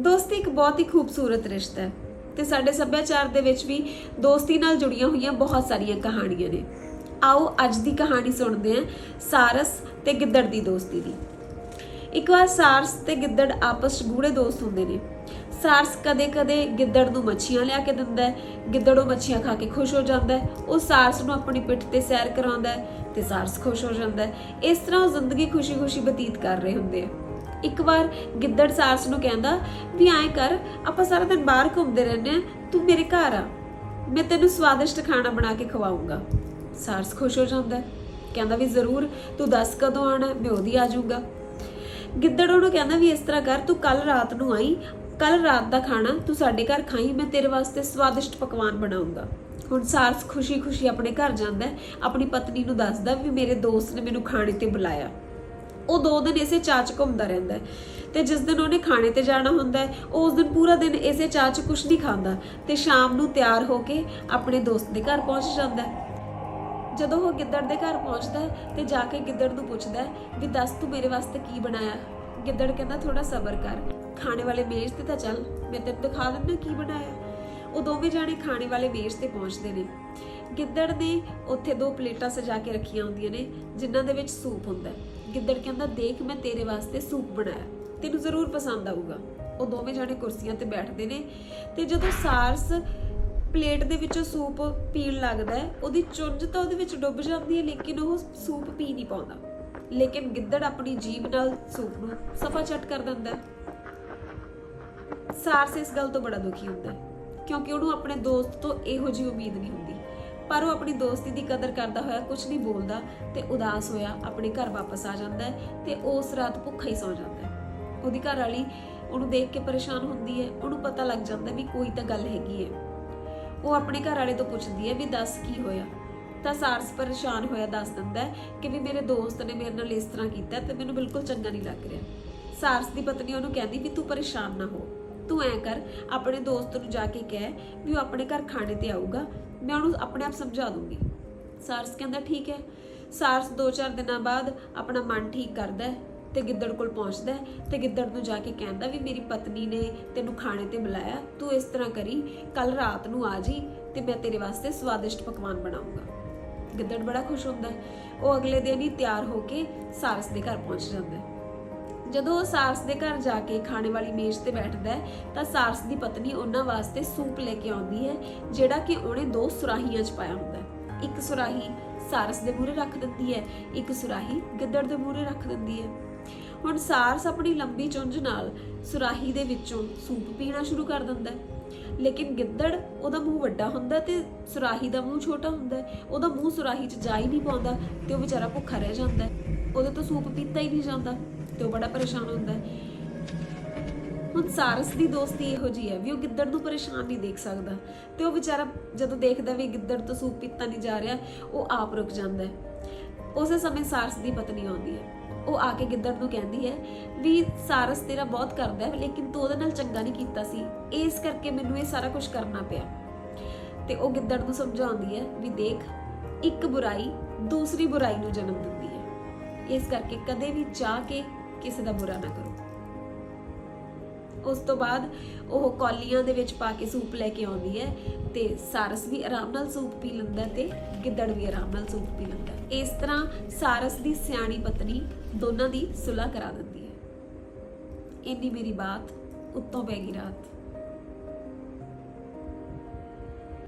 ਦੋਸਤੀ ਇੱਕ ਬਹੁਤ ਹੀ ਖੂਬਸੂਰਤ ਰਿਸ਼ਤਾ ਹੈ ਤੇ ਸਾਡੇ ਸੱਭਿਆਚਾਰ ਦੇ ਵਿੱਚ ਵੀ ਦੋਸਤੀ ਨਾਲ ਜੁੜੀਆਂ ਹੋਈਆਂ ਬਹੁਤ ਸਾਰੀਆਂ ਕਹਾਣੀਆਂ ਨੇ। ਆਓ ਅੱਜ ਦੀ ਕਹਾਣੀ ਸੁਣਦੇ ਹਾਂ ਸਾਰਸ ਤੇ ਗਿੱਦੜ ਦੀ ਦੋਸਤੀ ਦੀ। ਇੱਕ ਵਾਰ ਸਾਰਸ ਤੇ ਗਿੱਦੜ ਆਪਸ 'ਚ ਗੂੜੇ ਦੋਸਤ ਹੁੰਦੇ ਨੇ। ਸਾਰਸ ਕਦੇ-ਕਦੇ ਗਿੱਦੜ ਨੂੰ ਮੱਛੀਆਂ ਲਿਆ ਕੇ ਦਿੰਦਾ ਹੈ, ਗਿੱਦੜ ਉਹ ਮੱਛੀਆਂ ਖਾ ਕੇ ਖੁਸ਼ ਹੋ ਜਾਂਦਾ ਹੈ, ਉਹ ਸਾਰਸ ਨੂੰ ਆਪਣੀ ਪਿੱਠ ਤੇ ਸੈਰ ਕਰਾਉਂਦਾ ਹੈ ਤੇ ਸਾਰਸ ਖੁਸ਼ ਹੋ ਜਾਂਦਾ ਹੈ। ਇਸ ਤਰ੍ਹਾਂ ਉਹ ਜ਼ਿੰਦਗੀ ਖੁਸ਼ੀ-ਖੁਸ਼ੀ ਬਤੀਤ ਕਰ ਰਹੇ ਹੁੰਦੇ ਆ। ਇੱਕ ਵਾਰ ਗਿੱਦੜ ਸਾਰਸ ਨੂੰ ਕਹਿੰਦਾ ਵੀ ਐਂ ਕਰ, ਆਪਾਂ ਸਾਰਾ ਦਿਨ ਬਾਹਰ ਘੁੰਮਦੇ ਰਹਿੰਦੇ ਆ ਤੂੰ ਮੇਰੇ ਘਰ ਆ। ਮੈਂ ਤੈਨੂੰ ਸਵਾਦਿਸ਼ਟ ਖਾਣਾ ਬਣਾ ਕੇ ਖਵਾਉਂਗਾ ਸਾਰਸ ਖੁਸ਼ ਹੋ ਜਾਂਦਾ ਕਹਿੰਦਾ ਵੀ ਜ਼ਰੂਰ, ਤੂੰ ਦੱਸ ਕਦੋਂ ਆਣਾ ਮੈਂ ਉਹਦੀ ਆ ਜਾਊਂਗਾ। ਗਿੱਦੜ ਉਹਨੂੰ ਕਹਿੰਦਾ ਵੀ ਇਸ ਤਰ੍ਹਾਂ ਕਰ, ਤੂੰ ਕੱਲ ਰਾਤ ਨੂੰ ਆਈ ਕੱਲ ਰਾਤ ਦਾ ਖਾਣਾ ਤੂੰ ਸਾਡੇ ਘਰ ਖਾਈ, ਮੈਂ ਤੇਰੇ ਵਾਸਤੇ ਸਵਾਦਿਸ਼ਟ ਪਕਵਾਨ ਬਣਾਉਂਗਾ ਹੁਣ ਸਾਰਸ ਖੁਸ਼ੀ-ਖੁਸ਼ੀ ਆਪਣੇ ਘਰ ਜਾਂਦਾ ਆਪਣੀ ਪਤਨੀ ਨੂੰ ਦੱਸਦਾ ਵੀ ਮੇਰੇ ਦੋਸਤ ਨੇ ਮੈਨੂੰ ਖਾਣੇ ਤੇ ਬੁਲਾਇਆ। ਉਹ ਦੋ ਦਿਨ ਇਸੇ ਚਾਹ 'ਚ ਘੁੰਮਦਾ ਰਹਿੰਦਾ ਹੈ ਤੇ ਜਿਸ ਦਿਨ ਉਹਨੇ ਖਾਣੇ ਤੇ ਜਾਣਾ ਹੁੰਦਾ ਹੈ ਉਹ ਉਸ ਦਿਨ ਪੂਰਾ ਦਿਨ ਇਸੇ ਚਾਹ 'ਚ ਕੁਝ ਨਹੀਂ ਖਾਂਦਾ ਤੇ ਸ਼ਾਮ ਨੂੰ ਤਿਆਰ ਹੋ ਕੇ ਆਪਣੇ ਦੋਸਤ ਦੇ ਘਰ ਪਹੁੰਚ ਜਾਂਦਾ ਹੈ। ਜਦੋਂ ਉਹ ਗਿੱਦੜ ਦੇ ਘਰ ਪਹੁੰਚਦਾ ਹੈ ਤੇ ਜਾ ਕੇ ਗਿੱਦੜ ਨੂੰ ਪੁੱਛਦਾ ਹੈ ਵੀ ਦੱਸ ਤੂੰ ਮੇਰੇ ਵਾਸਤੇ ਕੀ ਬਣਾਇਆ? ਗਿੱਦੜ ਕਹਿੰਦਾ ਥੋੜਾ ਸਬਰ ਕਰ। ਖਾਣੇ ਵਾਲੇ ਮੇਜ਼ ਤੇ ਤਾਂ ਚੱਲ, ਮੈਂ ਤੈਨੂੰ ਦਿਖਾ ਦਿੰਦਾ ਕੀ ਬਣਾਇਆ? ਉਹ ਦੋਵੇਂ ਜਾਣੇ ਖਾਣੇ ਵਾਲੇ ਮੇਜ਼ ਤੇ ਪਹੁੰਚਦੇ ਨੇ। ਗਿੱਦੜ ਨੇ ਉੱਥੇ ਦੋ ਪਲੇਟਾਂ ਸਜਾ ਕੇ ਰੱਖੀਆਂ ਹੁੰਦੀਆਂ ਨੇ, ਜਿਨ੍ਹਾਂ ਦੇ ਵਿੱਚ ਸੂਪ ਹੁੰਦਾ ਹੈ। ਗਿੱਦੜ ਕਹਿੰਦਾ, ਦੇਖ, ਮੈਂ ਤੇਰੇ ਵਾਸਤੇ ਸੂਪ ਬਣਾਇਆ। ਤੈਨੂੰ ਜ਼ਰੂਰ ਪਸੰਦ ਆਊਗਾ। ਉਹ ਦੋਵੇਂ ਜਾਣੇ ਕੁਰਸੀਆਂ ਤੇ ਬੈਠਦੇ ਨੇ ਤੇ ਜਦੋਂ ਸਾਰਸ ਪਲੇਟ ਦੇ ਵਿੱਚੋਂ ਸੂਪ ਪੀਣ ਲੱਗਦਾ ਹੈ, ਉਹਦੀ ਚੁੰਝ ਤਾਂ ਉਹਦੇ ਵਿੱਚ ਡੁੱਬ ਜਾਂਦੀ ਹੈ, ਲੇਕਿਨ ਉਹ ਸੂਪ ਪੀ ਨਹੀਂ ਪਾਉਂਦਾ। ਲੇਕਿਨ ਗਿੱਦੜ ਆਪਣੀ ਜੀਭ ਨਾਲ ਸੂਪ ਨੂੰ ਸਫਾ ਚੱਟ ਕਰ ਦਿੰਦਾ ਸਾਰਸ ਇਸ ਗੱਲ ਤੋਂ ਬੜਾ ਦੁਖੀ ਹੁੰਦਾ ਹੈ। ਕਿਉਂਕਿ ਉਹਨੂੰ ਆਪਣੇ ਦੋਸਤ ਤੋਂ ਇਹੋ ਜਿਹੀ ਉਮੀਦ ਨਹੀਂ ਹੁੰਦੀ। ਪਰ ਉਹ ਆਪਣੀ ਦੋਸਤੀ ਦੀ ਕਦਰ ਕਰਦਾ ਹੋਇਆ ਕੁਝ ਨਹੀਂ ਬੋਲਦਾ ਤੇ ਉਦਾਸ ਹੋਇਆ, ਆਪਣੇ ਘਰ ਵਾਪਸ ਆ ਜਾਂਦਾ ਹੈ ਤੇ ਉਸ ਰਾਤ ਭੁੱਖਾ ਹੀ ਸੌ ਜਾਂਦਾ ਹੈ। ਉਹਦੀ ਘਰ ਵਾਲੀ ਉਹਨੂੰ ਦੇਖ ਕੇ ਪਰੇਸ਼ਾਨ ਹੁੰਦੀ ਹੈ, ਉਹਨੂੰ ਪਤਾ ਲੱਗ ਜਾਂਦਾ ਵੀ ਕੋਈ ਤਾਂ ਗੱਲ ਹੈਗੀ ਹੈ। ਉਹ ਆਪਣੇ ਘਰ ਵਾਲੇ ਤੋਂ ਪੁੱਛਦੀ ਹੈ ਵੀ ਦੱਸ ਕੀ ਹੋਇਆ? ਤਾਂ ਸਾਰਸ ਪਰੇਸ਼ਾਨ ਹੋਇਆ ਦੱਸ ਦਿੰਦਾ ਹੈ ਕਿ ਵੀ ਮੇਰੇ ਦੋਸਤ ਨੇ ਮੇਰੇ ਨਾਲ ਇਸ ਤਰ੍ਹਾਂ ਕੀਤਾ ਤੇ ਮੈਨੂੰ ਬਿਲਕੁਲ ਚੰਗਾ ਨਹੀਂ ਲੱਗ ਰਿਹਾ। ਸਾਰਸ ਦੀ ਪਤਨੀ ਉਹਨੂੰ ਕਹਿੰਦੀ ਵੀ ਤੂੰ ਪਰੇਸ਼ਾਨ ਨਾ ਹੋ। ਤੂੰ ਐ ਕਰ, ਆਪਣੇ ਦੋਸਤ ਨੂੰ ਜਾ ਕੇ ਕਹਿ ਵੀ ਉਹ ਆਪਣੇ ਘਰ ਖਾਣੇ ਤੇ ਆਊਗਾ, ਮੈਂ ਉਹਨੂੰ ਆਪਣੇ ਆਪ ਸਮਝਾ ਦੂੰਗੀ। ਸਾਰਸ ਕਹਿੰਦਾ, ਠੀਕ ਹੈ। ਸਾਰਸ 2-4 ਦਿਨਾਂ ਬਾਅਦ ਆਪਣਾ ਮਨ ਠੀਕ ਕਰਦਾ ਹੈ ਤੇ ਗਿੱਦੜ ਕੋਲ ਪਹੁੰਚਦਾ ਹੈ ਤੇ ਗਿੱਦੜ ਨੂੰ ਜਾ ਕੇ ਕਹਿੰਦਾ ਵੀ ਮੇਰੀ ਪਤਨੀ ਨੇ ਤੈਨੂੰ ਖਾਣੇ ਤੇ ਬੁਲਾਇਆ, ਤੂੰ ਇਸ ਤਰ੍ਹਾਂ ਕਰੀ ਕੱਲ ਰਾਤ ਨੂੰ ਆ ਜੀ ਤੇ ਮੈਂ ਤੇਰੇ ਵਾਸਤੇ ਸਵਾਦਿਸ਼ਟ ਪਕਵਾਨ ਬਣਾਉਂਗਾ ਗਿੱਦੜ ਬੜਾ ਖੁਸ਼ ਹੁੰਦਾ ਹੈ। ਉਹ ਅਗਲੇ ਦਿਨ ਹੀ ਤਿਆਰ ਹੋ ਕੇ ਸਾਰਸ ਦੇ ਘਰ ਪਹੁੰਚ ਜਾਂਦਾ ਹੈ। ਜਦੋਂ ਉਹ ਸਾਰਸ ਦੇ ਘਰ ਜਾ ਕੇ ਖਾਣੇ ਵਾਲੀ ਮੇਜ਼ ਤੇ ਬੈਠਦਾ ਹੈ, ਤਾਂ ਸਾਰਸ ਦੀ ਪਤਨੀ ਉਹਨਾਂ ਵਾਸਤੇ ਸੂਪ ਲੈ ਕੇ ਆਉਂਦੀ ਹੈ, ਜਿਹੜਾ ਕਿ ਉਹਨੇ ਦੋ ਸੁਰਾਹੀਆਂ 'ਚ ਪਾਇਆ ਹੁੰਦਾ ਹੈ। ਇੱਕ ਸੁਰਾਹੀ ਸਾਰਸ ਦੇ ਮੂਹਰੇ ਰੱਖ ਦਿੰਦੀ ਹੈ, ਇੱਕ ਸੁਰਾਹੀ ਗਿੱਦੜ ਦੇ ਮੂਹਰੇ ਰੱਖ ਦਿੰਦੀ ਹੈ। ਹੁਣ ਸਾਰਸ ਆਪਣੀ ਲੰਬੀ ਚੁੰਝ ਨਾਲ ਸੁਰਾਹੀ ਦੇ ਵਿੱਚੋਂ ਸੂਪ ਪੀਣਾ ਸ਼ੁਰੂ ਕਰ ਦਿੰਦਾ ਹੈ। ਲੇਕਿਨ ਗਿੱਦੜ ਉਹਦਾ ਮੂੰਹ ਵੱਡਾ ਹੁੰਦਾ ਹੈ ਤੇ ਸੁਰਾਹੀ ਦਾ ਮੂੰਹ ਛੋਟਾ ਹੁੰਦਾ ਉਹਦਾ ਮੂੰਹ ਸੁਰਾਹੀ 'ਚ ਜਾ ਹੀ ਨਹੀਂ ਪਾਉਂਦਾ ਤੇ ਉਹ ਵਿਚਾਰਾ ਭੁੱਖਾ ਰਹਿ ਜਾਂਦਾ ਉਹਦੇ ਤੋਂ ਸੂਪ ਪੀਤਾ ਹੀ ਨਹੀਂ ਜਾਂਦਾ। ਤੇ ਉਹ ਬੜਾ ਪਰੇਸ਼ਾਨ ਹੁੰਦਾ ਹੈ। ਹੁਣ ਸਾਰਸ ਦੀ ਦੋਸਤੀ ਇਹੋ ਜੀ ਹੈ ਵੀ ਉਹ ਗਿੱਦੜ ਨੂੰ ਪਰੇਸ਼ਾਨ ਨਹੀਂ ਦੇਖ ਸਕਦਾ। ਤੇ ਉਹ ਵਿਚਾਰਾ ਜਦੋਂ ਦੇਖਦਾ ਵੀ ਗਿੱਦੜ ਤੋਂ ਸੂਪ ਪੀਤਾ ਨਹੀਂ ਜਾ ਰਿਹਾ, ਉਹ ਆਪ ਰੁਕ ਜਾਂਦਾ ਹੈ। ਉਸੇ ਸਮੇਂ ਸਾਰਸ ਦੀ ਪਤਨੀ ਆਉਂਦੀ ਹੈ। ਉਹ ਆ ਕੇ ਗਿੱਦੜ ਨੂੰ ਕਹਿੰਦੀ ਹੈ ਵੀ ਸਾਰਸ ਤੇਰਾ ਬਹੁਤ ਕਰਦਾ ਹੈ, ਲੇਕਿਨ ਤੂੰ ਉਹਦੇ ਨਾਲ ਚੰਗਾ ਨਹੀਂ ਕੀਤਾ ਸੀ। ਇਸ ਕਰਕੇ ਮੈਨੂੰ ਇਹ ਸਾਰਾ ਕੁਝ ਕਰਨਾ ਪਿਆ। ਤੇ ਉਹ ਗਿੱਦੜ ਨੂੰ ਸਮਝਾਉਂਦੀ ਹੈ ਵੀ ਦੇਖ, ਇੱਕ ਬੁਰਾਈ ਦੂਸਰੀ ਬੁਰਾਈ ਨੂੰ ਜਨਮ ਦਿੰਦੀ ਹੈ। ਇਸ ਕਰਕੇ ਕਦੇ ਵੀ ਚਾਹ ਕੇ ਕਿਸੇ ਦਾ ਬੁਰਾ ਨਾ ਕਰੋ। ਉਸ ਤੋਂ ਬਾਅਦ ਉਹ ਕੌਲੀਆਂ ਦੇ ਵਿੱਚ ਪਾ ਕੇ ਸੂਪ ਲੈ ਕੇ ਆਉਂਦੀ ਹੈ ਤੇ ਸਾਰਸ ਵੀ ਆਰਾਮ ਨਾਲ ਸੂਪ ਪੀ ਲੈਂਦਾ ਤੇ ਗਿੱਦੜ ਵੀ ਆਰਾਮ ਨਾਲ ਸੂਪ ਪੀ ਲੈਂਦਾ ਇਸ ਤਰ੍ਹਾਂ ਸਾਰਸ ਦੀ ਸਿਆਣੀ ਪਤਨੀ ਦੋਨਾਂ ਦੀ ਸੁਲ੍ਹਾ ਕਰਾ ਦਿੰਦੀ ਹੈ। ਇੰਨੀ ਮੇਰੀ ਬਾਤ ਉੱਤੋਂ ਪੈ ਗਈ ਰਾਤ।